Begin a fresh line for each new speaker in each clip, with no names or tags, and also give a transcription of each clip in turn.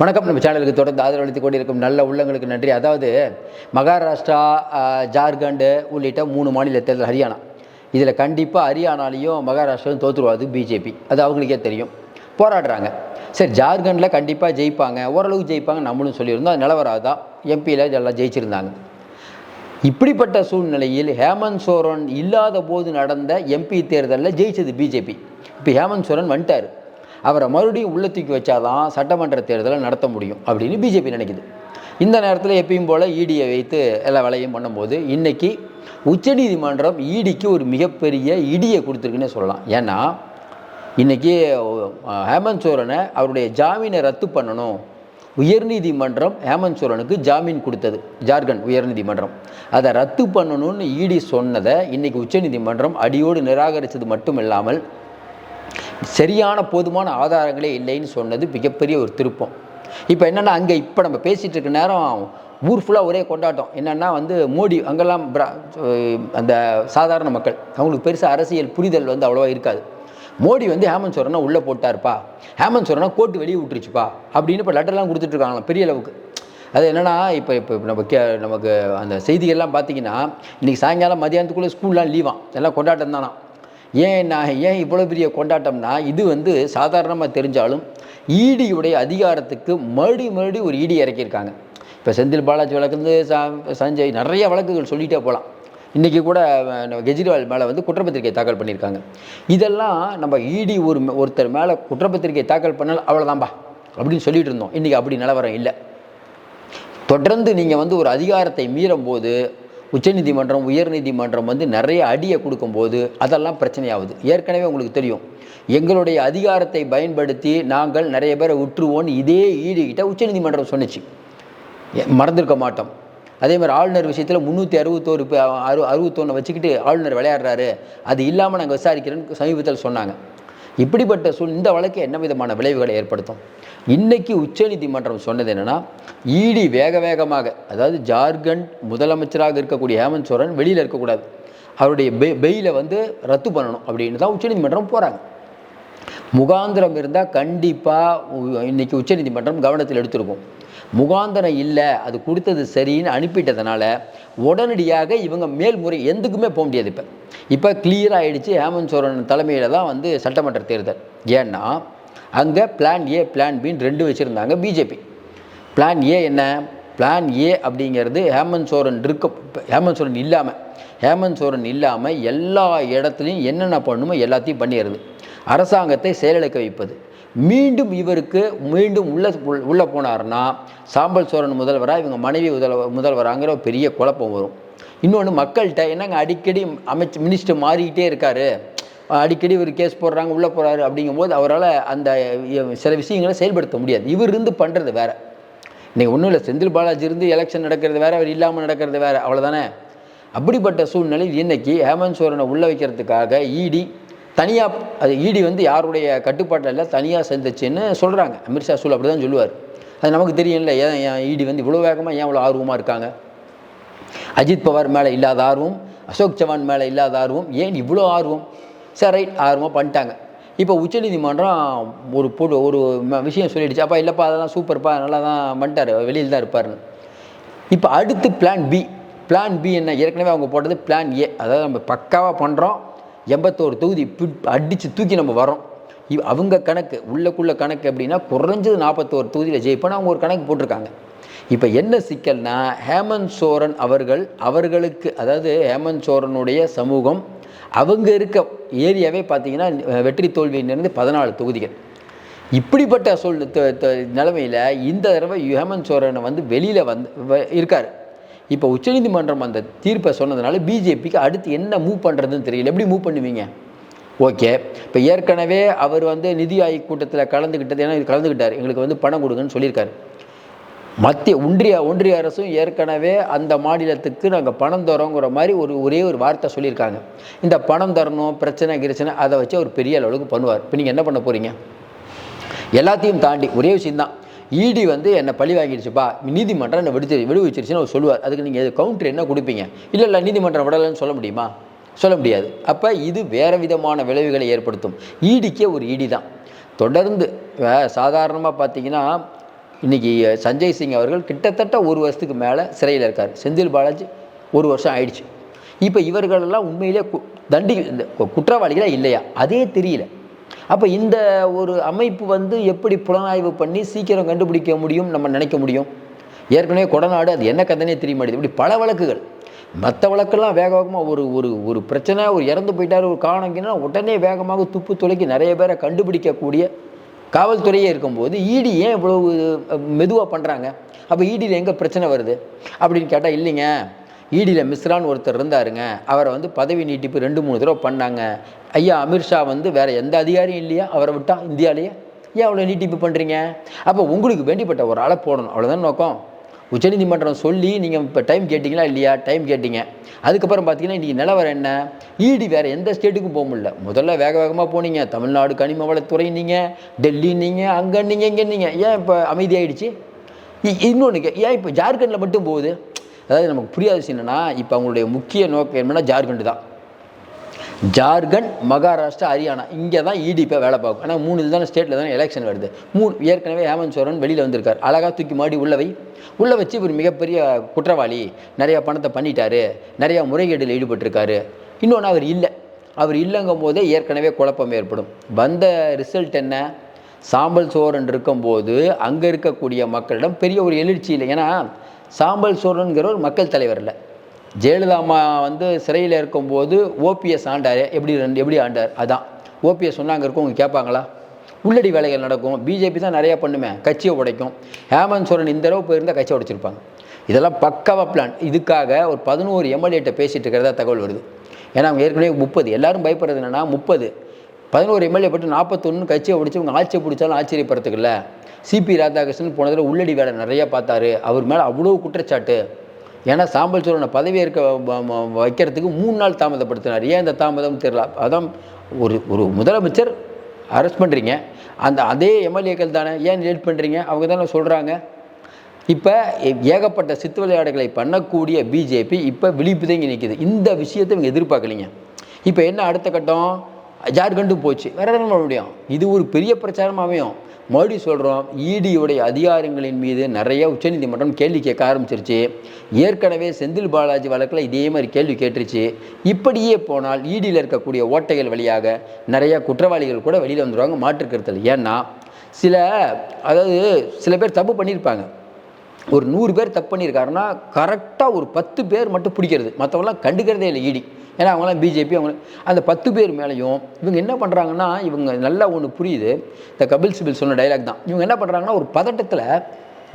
வணக்கம். நம்ம சேனலுக்கு தொடர்ந்து ஆதரவளித்துக் கொண்டிருக்கும் நல்ல உள்ளங்களுக்கு நன்றி. அதாவது மகாராஷ்டிரா ஆஹ், ஜார்க்கண்டு உள்ளிட்ட மூணு மாநில தேர்தல் ஹரியானா. இதில் கண்டிப்பாக ஹரியானாலையும் மகாராஷ்டிராவும் தோற்றுருவாது பிஜேபி. அது அவங்களுக்கே தெரியும். போராடுறாங்க. சரி ஜார்க்கண்டில் கண்டிப்பாக ஜெயிப்பாங்க. ஓரளவுக்கு ஜெயிப்பாங்க நம்மளும் சொல்லியிருந்தோம். அது நிலவரம் தான் எம்பியில் இதெல்லாம் ஜெயிச்சிருந்தாங்க. இப்படிப்பட்ட சூழ்நிலையில் ஹேமந்த் சோரன் இல்லாத போது நடந்த எம்பி தேர்தலில் ஜெயிச்சது பிஜேபி. இப்போ ஹேமந்த் சோரன் வந்துட்டார். அவரை மறுபடியும் உள்ள தூக்கி வச்சாதான் சட்டமன்ற தேர்தலை நடத்த முடியும் அப்படின்னு பிஜேபி நினைக்குது. இந்த நேரத்தில் எப்பயும் போல் ஈடியை வைத்து எல்லா வேலையும் பண்ணும்போது இன்றைக்கி உச்சநீதிமன்றம் ஈடிக்கு ஒரு மிகப்பெரிய இடியை கொடுத்துருக்குன்னே சொல்லலாம். ஏன்னா இன்றைக்கி ஹேமந்த் சோரனை அவருடைய ஜாமீனை ரத்து பண்ணணும். உயர்நீதிமன்றம் ஹேமந்த் சோரனுக்கு ஜாமீன் கொடுத்தது. ஜார்க்கண்ட் உயர்நீதிமன்றம் அதை ரத்து பண்ணணும்னு ஈடி சொன்னதை இன்றைக்கி உச்சநீதிமன்றம் அடியோடு நிராகரித்தது மட்டும் இல்லாமல் சரியான போதுமான ஆதாரங்களே இல்லைன்னு சொன்னது மிகப்பெரிய ஒரு திருப்பம். இப்போ என்னென்னா அங்கே இப்போ நம்ம பேசிகிட்டு இருக்க நேரம் ஊர் ஃபுல்லாக ஒரே கொண்டாட்டம். என்னென்னா வந்து மோடி அங்கெல்லாம் அந்த சாதாரண மக்கள். அவங்களுக்கு பெருசாக அரசியல் புரிதல் வந்து அவ்வளோவா இருக்காது. மோடி வந்து ஹேமந்த் சோரனை உள்ளே போட்டார்ப்பா. ஹேமந்த் சோரனை கோர்ட்டு வெளியே விட்டுருச்சுப்பா. அப்படின்னு இப்போ லெட்டர்லாம் கொடுத்துட்ருக்காங்களாம் பெரிய அளவுக்கு. அது என்னென்னா இப்போ இப்போ நம்ம கே நமக்கு அந்த செய்திகள்லாம் பார்த்தீங்கன்னா இன்றைக்கி சாயங்காலம் மதியானத்துக்குள்ளே ஸ்கூல்லாம் லீவாம் எல்லாம் கொண்டாட்டம் தானா. ஏன் நான் ஏன் இவ்வளோ பெரிய கொண்டாட்டம்னா இது வந்து சாதாரணமாக தெரிஞ்சாலும் ஈடியுடைய அதிகாரத்துக்கு மறுபடி மறுபடி ஒரு ஈடி இறக்கியிருக்காங்க. இப்போ செந்தில் பாலாஜி வழக்கு சஞ்சய் நிறைய வழக்குகள் சொல்லிகிட்டே போகலாம். இன்றைக்கி கூட நம்ம கெஜ்ரிவால் மேலே வந்து குற்றப்பத்திரிகை தாக்கல் பண்ணியிருக்காங்க. இதெல்லாம் நம்ம ஈடி ஒரு ஒருத்தர் மேலே குற்றப்பத்திரிகை தாக்கல் பண்ணால் அவ்வளோதான்பா அப்படின்னு சொல்லிட்டு இருந்தோம். இன்றைக்கி அப்படி நிலவரம் இல்லை. தொடர்ந்து நீங்கள் வந்து ஒரு அதிகாரத்தை மீறும்போது உச்சநீதிமன்றம் உயர்நீதிமன்றம் வந்து நிறைய அடியை கொடுக்கும்போது அதெல்லாம் பிரச்சனையாகுது. ஏற்கனவே உங்களுக்கு தெரியும். எங்களுடைய அதிகாரத்தை பயன்படுத்தி நாங்கள் நிறைய பேரை விட்டுருவோன்னு இதே ஈடுகிட்ட உச்சநீதிமன்றம் சொன்னுச்சு. மறந்துருக்க மாட்டோம். அதே மாதிரி ஆளுநர் விஷயத்தில் முந்நூற்றி அறுபத்தோரு பே- அறு அறுபத்தொன்று வச்சுக்கிட்டு ஆளுநர் விளையாடுறாரு. அது இல்லாமல் நாங்கள் விசாரிக்கிறேன்னு சமீபத்தில் சொன்னாங்க. இப்படிப்பட்ட சூழ் இந்த வழக்கு என்ன விதமான விளைவுகளை ஏற்படுத்தும்? இன்னைக்கு உச்சநீதிமன்றம் சொன்னது என்னன்னா ஈடி வேக வேகமாக அதாவது ஜார்க்கண்ட் முதலமைச்சராக இருக்கக்கூடிய ஹேமந்த் சோரன் வெளியில் இருக்கக்கூடாது. அவருடைய பெ பெயிலை வந்து ரத்து பண்ணணும் அப்படின்னு தான் உச்சநீதிமன்றம் போகிறாங்க முகாந்திரம் இருந்தால் கண்டிப்பாக இன்னைக்கு உச்சநீதிமன்றம் கவனத்தில் எடுத்திருக்கும். முகாந்திரம் இல்லை அது கொடுத்தது சரின்னு அனுப்பிட்டதுனால உடனடியாக இவங்க மேல்முறை எந்துக்குமே போக முடியாது இப்போ. இப்போ கிளியர் ஆகிடுச்சு ஹேமந்த் சோரன் தலைமையில் தான் வந்து சட்டமன்ற தேர்தல். ஏன்னா அங்கே பிளான் ஏ பிளான் பின்னு ரெண்டு வச்சுருந்தாங்க பிஜேபி பிளான் ஏ என்ன? பிளான் ஏ அப்படிங்கிறது ஹேமந்த் சோரன் இருக்க ஹேமந்த் சோரன் இல்லாமல் ஹேமந்த் சோரன் இல்லாமல் எல்லா இடத்துலையும் என்னென்ன பண்ணுமோ எல்லாத்தையும் பண்ணிடுறது. அரசாங்கத்தை செயலிழக்க வைப்பது. மீண்டும் இவருக்கு மீண்டும் உள்ள உள்ளே போனார்னா சாம்பல் சோரன் முதல்வராக இவங்க மனைவி முதல் முதல்வராங்கிற ஒரு பெரிய குழப்பம் வரும். இன்னொன்று மக்கள்கிட்ட என்னங்க அடிக்கடி அமைச்சு மினிஸ்டர் மாறிக்கிட்டே இருக்கார். அடிக்கடி இவர் கேஸ் போடுறாங்க உள்ளே போகிறாரு அப்படிங்கும்போது அவரால் அந்த சில விஷயங்களை செயல்படுத்த முடியாது. இவர் இருந்து பண்ணுறது வேற. இன்றைக்கி ஒன்றும் இல்லை செந்தில் பாலாஜி இருந்து எலெக்ஷன் நடக்கிறது வேறு அவர் இல்லாமல் நடக்கிறது வேறு அவ்வளோதானே அப்படிப்பட்ட சூழ்நிலையில் இன்றைக்கி ஹேமந்த் சோரனை உள்ளே வைக்கிறதுக்காக இடி தனியாக அது ஈடி வந்து யாருடைய கட்டுப்பாட்டில் இல்லை தனியாக செஞ்சுச்சுன்னு சொல்கிறாங்க அமித்ஷா சூல் அப்படி தான் சொல்லுவார். அது நமக்கு தெரியும்ல ஏன் ஏன் ஈடி வந்து இவ்வளோ வேகமாக ஏன் இவ்வளோ ஆர்வமாக இருக்காங்க? அஜித் பவார் மேலே இல்லாத ஆர்வம் அசோக் சவான் மேலே இல்லாத ஆர்வம் ஏன் இவ்வளோ ஆர்வம்? சார் ரைட் ஆர்வமாக பண்ணிட்டாங்க. இப்போ உச்சநீதிமன்றம் ஒரு பொடு ஒரு ம- விஷயம் சொல்லிடுச்சு. அப்பா இல்லைப்பா அதெல்லாம் சூப்பர்ப்பா நல்லா தான் பண்ணிட்டார் வெளியில் தான் இருப்பாருன்னு. இப்போ அடுத்து பிளான் பி பிளான் பி என்ன? ஏற்கனவே அவங்க போட்டது பிளான் ஏ அதாவது நம்ம பக்காவாக பண்ணுறோம் எண்பத்தோரு தொகுதி அடித்து தூக்கி நம்ம வரோம் இவ் அவங்க கணக்கு உள்ளக்குள்ள கணக்கு அப்படின்னா குறைஞ்சது நாற்பத்தோரு தொகுதியில் ஜெயிப்போன்னு அவங்க ஒரு கணக்கு போட்டிருக்காங்க. இப்போ என்ன சிக்கல்னா ஹேமந்த் சோரன் அவர்கள் அவர்களுக்கு அதாவது ஹேமந்த் சோரனுடைய சமூகம் அவங்க இருக்க ஏரியாவே பார்த்தீங்கன்னா வெற்றி தோல்வியிலிருந்து பதினாலு தொகுதிகள். இப்படிப்பட்ட சொல் த- நிலைமையில் இந்த தடவை ஹேமந்த் சோரனை வந்து வெளியில் வந்து வ- இருக்கார். இப்போ உச்சநீதிமன்றம் அந்த தீர்ப்பை சொன்னதுனால பிஜேபிக்கு அடுத்து என்ன மூவ் பண்ணுறதுன்னு தெரியல. எப்படி மூவ் பண்ணுவீங்க? ஓகே. இப்போ ஏற்கனவே அவர் வந்து நிதி ஆயோக் கூட்டத்தில் கலந்துக்கிட்டது ஏன்னா இது கலந்துக்கிட்டார் எங்களுக்கு வந்து பணம் கொடுங்கன்னு சொல்லியிருக்காரு. மத்திய ஒன்றிய ஒன்றிய அரசும் ஏற்கனவே அந்த மாநிலத்துக்கு நாங்கள் பணம் தரோங்கிற மாதிரி ஒரு ஒரே ஒரு வார்த்தை சொல்லியிருக்காங்க. இந்த பணம் தரணும் பிரச்சனை கிரச்சனை அதை வச்சு அவர் பெரிய அளவுக்கு பண்ணுவார். இப்போ நீங்கள் என்ன பண்ண போகிறீங்க எல்லாத்தையும் தாண்டி ஒரே விஷயம்தான். இடி வந்து என்னை பழி வாங்கிடுச்சுப்பா. நீதிமன்றம் என்னை விடுத்து விடுவிச்சிருச்சுன்னு அவர் சொல்லுவார். அதுக்கு நீங்கள் கவுண்டர் என்ன கொடுப்பீங்க? இல்லை இல்லை நீதிமன்றம் விடலைன்னு சொல்ல முடியுமா? சொல்ல முடியாது. அப்போ இது வேறு விதமான விளைவுகளை ஏற்படுத்தும். ஈடிக்கே ஒரு ஈடி தான் தொடர்ந்து சாதாரணமாக பார்த்தீங்கன்னா இன்றைக்கி சஞ்சய் சிங் அவர்கள் கிட்டத்தட்ட ஒரு வருஷத்துக்கு மேலே சிறையில் இருக்கார். செந்தில் பாலாஜி ஒரு வருஷம் ஆயிடுச்சு. இப்போ இவர்களெல்லாம் உண்மையிலே கு தண்டி இந்த கு- இல்லையா? அதே தெரியல. அப்போ இந்த ஒரு அமைப்பு வந்து எப்படி புலனாய்வு பண்ணி சீக்கிரம் கண்டுபிடிக்க முடியும் நம்ம நினைக்க முடியும்? ஏற்கனவே கொடநாடு அது என்ன கதனே தெரிய மாட்டேது இப்படி பல வழக்குகள். மற்ற வழக்கெல்லாம் வேக வேகமாக ஒரு ஒரு ஒரு பிரச்சனை ஒரு இறந்து போயிட்டார் ஒரு காணங்கினா உடனே வேகமாக துப்பு துளைக்கி நிறைய பேரை கண்டுபிடிக்கக்கூடிய காவல்துறையே இருக்கும்போது இடி ஏன் இவ்வளவு மெதுவாக பண்ணுறாங்க அப்போ இடியில் எங்கே பிரச்சனை வருது? அப்படின்னு கேட்டால் இல்லைங்க. ஈடியில் மிஸ்ரான்னு ஒருத்தர் இருந்தாருங்க. அவரை வந்து பதவி நீட்டிப்பு ரெண்டு மூணு தடவை பண்ணாங்க. ஐயா அமித்ஷா வந்து வேற எந்த அதிகாரியும் இல்லையா? அவரை விட்டா இந்தியாவிலேயே ஏன் அவ்வளோ நீட்டிப்பு பண்ணுறீங்க அப்போ உங்களுக்கு வேண்டிப்பட்ட ஒரு ஆளை போடணும். அவ்வளோதான் நோக்கம்? உச்சநீதிமன்றம் சொல்லி நீங்கள் இப்போ டைம் கேட்டிங்களா இல்லையா? டைம் கேட்டிங்க. அதுக்கப்புறம் பார்த்தீங்கன்னா இன்றைக்கி நிலவரம் என்ன? ஈடி வேறு எந்த ஸ்டேட்டுக்கும் போக முடியல. முதல்ல வேக வேகமாக போனீங்க. தமிழ்நாடு கனிம வளத்துறை நீங்கள் டெல்லி நீங்கள் அங்கே நீங்கள் இங்கே நீங்கள் ஏன் இப்போ அமைதியாகிடுச்சு இன்னொன்று ஏன் இப்போ ஜார்க்கண்டில் மட்டும் போகுது? அதாவது நமக்கு புரியாத விஷயம் என்னென்னா இப்போ அவங்களுடைய முக்கிய நோக்கம் என்னென்னா ஜார்க்கண்டு தான். ஜார்க்கண்ட் மகாராஷ்டிரா ஹரியானா. இங்கே தான் இடிப்பை வேலை பார்க்கும். ஆனால் மூணு இதுதானே ஸ்டேட்டில் தானே எலெக்ஷன் வருது. மூணு ஏற்கனவே ஹேமந்த் சோரன் வெளியில் வந்திருக்கார். அழகாக தூக்கி மாடி உள்ள வை. உள்ளே வச்சு ஒரு மிகப்பெரிய குற்றவாளி. நிறையா பணத்தை பண்ணிட்டாரு. நிறையா முறைகேடில் ஈடுபட்டிருக்காரு. இன்னொன்று அவர் இல்லை. அவர் இல்லைங்கும் போதே ஏற்கனவே குழப்பம் ஏற்படும். வந்த ரிசல்ட் என்ன? சாம்பல் சோரன் இருக்கும்போது அங்கே இருக்கக்கூடிய மக்களிடம் பெரிய ஒரு எழுச்சி இல்லை. ஏன்னா சாம்பல் சோரனுங்கிற ஒரு மக்கள் தலைவர் இல்லை. ஜெயலலிதா அம்மா வந்து சிறையில் இருக்கும்போது ஓபிஎஸ் ஆண்டார். எப்படி ரெண்டு- எப்படி ஆண்டார்? அதான். ஓபிஎஸ் சொன்னாங்க இருக்கவங்க கேட்பாங்களா? உள்ளடி வேலைகள் நடக்கும். பிஜேபி தான் நிறையா பண்ணுமே கட்சியை உடைக்கும். ஹேமந்த் சோரன் இந்த தடவை போயிருந்தால் கட்சியை உடைச்சிருப்பாங்க. இதெல்லாம் பக்காவாக பிளான் இதுக்காக ஒரு பதினோரு எம்எல்ஏட்ட பேசிட்டு இருக்கிறதா தகவல் வருது. ஏன்னா அவங்க ஏற்கனவே முப்பது. எல்லாரும் பயப்படுறது என்னன்னா முப்பது. பதினோரு எம்எல்ஏ பட்டு நாற்பத்தொன்று கட்சியை பிடிச்சி இவங்க ஆட்சியை பிடிச்சாலும் ஆச்சரியப்படுறதுக்கு சிபி ராதாகிருஷ்ணன் போனதில் உள்ளடி வேலை நிறையா பார்த்தாரு. அவர் மேலே அவ்வளோ குற்றச்சாட்டு. ஏன்னா சாம்பல் சோழனை பதவி வைக்கிறதுக்கு மூணு நாள் தாமதப்படுத்தினார். ஏன் இந்த தாமதம் தெரியல? அதான் ஒரு ஒரு முதலமைச்சர் அரெஸ்ட் பண்ணுறீங்க அந்த அதே எம்எல்ஏக்கள் தானே. ஏன் லேட் பண்ணுறீங்க அவங்க தானே சொல்கிறாங்க இப்போ ஏகப்பட்ட சித்து விளையாடுகளை பண்ணக்கூடிய பிஜேபி இப்போ விழிப்பு இங்கே நிற்கிது இந்த விஷயத்தை இவங்க எதிர்பார்க்கலைங்க. இப்போ என்ன அடுத்த கட்டம்? ஜார்க்கண்டும் போச்சு. வேற என்ன பண்ண முடியும் இது ஒரு பெரிய பிரச்சாரம் அமையும் மறுபடியும் சொல்கிறோம் இடியுடைய அதிகாரங்களின் மீது நிறைய உச்சநீதிமன்றம் கேள்வி கேட்க ஆரம்பிச்சிருச்சு. ஏற்கனவே செந்தில் பாலாஜி வழக்கில் இதே மாதிரி கேள்வி கேட்டுருச்சு. இப்படியே போனால் இடியில் இருக்கக்கூடிய ஓட்டைகள் வழியாக நிறைய குற்றவாளிகள் கூட வெளியில் வந்துடுவாங்க மாற்று கருத்தில். ஏன்னா சில அதாவது சில பேர் தப்பு பண்ணியிருப்பாங்க. ஒரு நூறு பேர் தப்பு பண்ணியிருக்காருன்னா கரெக்டாக ஒரு பத்து பேர் மட்டும் பிடிக்கிறது. மற்றவங்களாம் கண்டுக்கிறதே இல்லை இடி ஏன்னா அவங்களாம் பிஜேபி அவங்க அந்த பத்து பேர் மேலேயும் இவங்க என்ன பண்ணுறாங்கன்னா இவங்க நல்லா ஒன்று புரியுது. இந்த கபில் சிபில் சொன்ன டைலாக் தான். இவங்க என்ன பண்ணுறாங்கன்னா ஒரு பதட்டத்தில்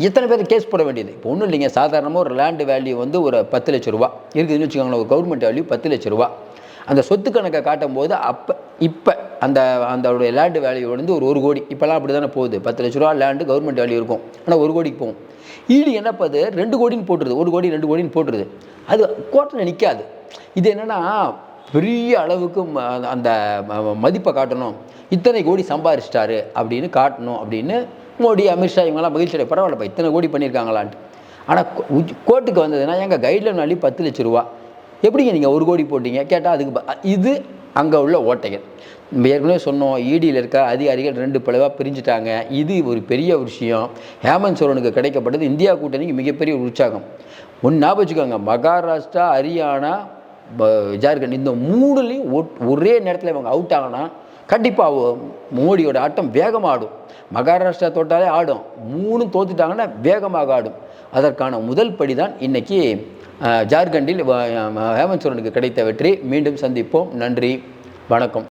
எத்தனை பேர் கேஸ் போட வேண்டியது? இப்போ ஒன்றும் இல்லைங்க. சாதாரணமாக ஒரு லேண்டு வேல்யூ வந்து ஒரு பத்து லட்ச ரூபா. இருக்குதுன்னு வச்சுக்கோங்களேன் ஒரு கவர்மெண்ட் வேல்யூ பத்து லட்ச ரூபா. அந்த சொத்து கணக்கை காட்டும் போது அப்போ இப்போ அந்த அந்த லேண்டு வேல்யூ வந்து ஒரு ஒரு கோடி. இப்போல்லாம் அப்படி தானே போகுது. பத்து லட்ச ரூபா லேண்டு கவர்மெண்ட் வேல்யூ இருக்கும். ஆனால் ஒரு கோடிக்கு போகும். ஈடு என்ன பண்ணுது ரெண்டு கோடின்னு போட்டுருது. ஒரு கோடி ரெண்டு கோடின்னு போட்டுருது. அது கோர்ட்டில் நிற்காது. இது என்னென்னா பெரிய அளவுக்கு அந்த மதிப்பை காட்டணும். இத்தனை கோடி சம்பாரிச்சிட்டாரு அப்படின்னு காட்டணும் அப்படின்னு மோடி அமித்ஷா இவங்கெல்லாம் மகிழ்ச்சி அடைய பரவாயில்லப்பா இத்தனை கோடி பண்ணியிருக்காங்களான்ட்டு. ஆனால் கோர்ட்டுக்கு வந்ததுன்னா எங்கள் கைட்லைன் வேல்யூ பத்து லட்ச ரூபா. எப்படிங்க நீங்கள் ஒரு கோடி போட்டீங்க? கேட்டால் அதுக்கு இது அங்கே உள்ள ஓட்டைகள். நம்ம ஏற்கனவே சொன்னோம் ஈடியில் இருக்க அதிகாரிகள் ரெண்டு பிளவாக பிரிஞ்சுட்டாங்க. இது ஒரு பெரிய விஷயம். ஹேமந்த் சோரனுக்கு கிடைக்கப்பட்டது இந்தியா கூட்டணிக்கு மிகப்பெரிய ஒரு உற்சாகம். ஒன்று ஞாபகம் வச்சுக்கோங்க மகாராஷ்டிரா ஹரியானா ஜார்க்கண்ட் இந்த மூணுலேயும் ஒட்- ஒரே நேரத்தில் இவங்க அவுட் ஆகினா கண்டிப்பாக மோடியோட ஆட்டம் வேகமாக ஆடும் மகாராஷ்டிரா தோட்டாலே ஆடும். மூணும் தோத்துட்டாங்கன்னா வேகமாக ஆடும். அதற்கான முதல் படி தான் இன்றைக்கி ஜார்க்கண்டில் ஹேமந்த் சோரனுக்கு கிடைத்த வெற்றி. மீண்டும் சந்திப்போம். நன்றி. வணக்கம்.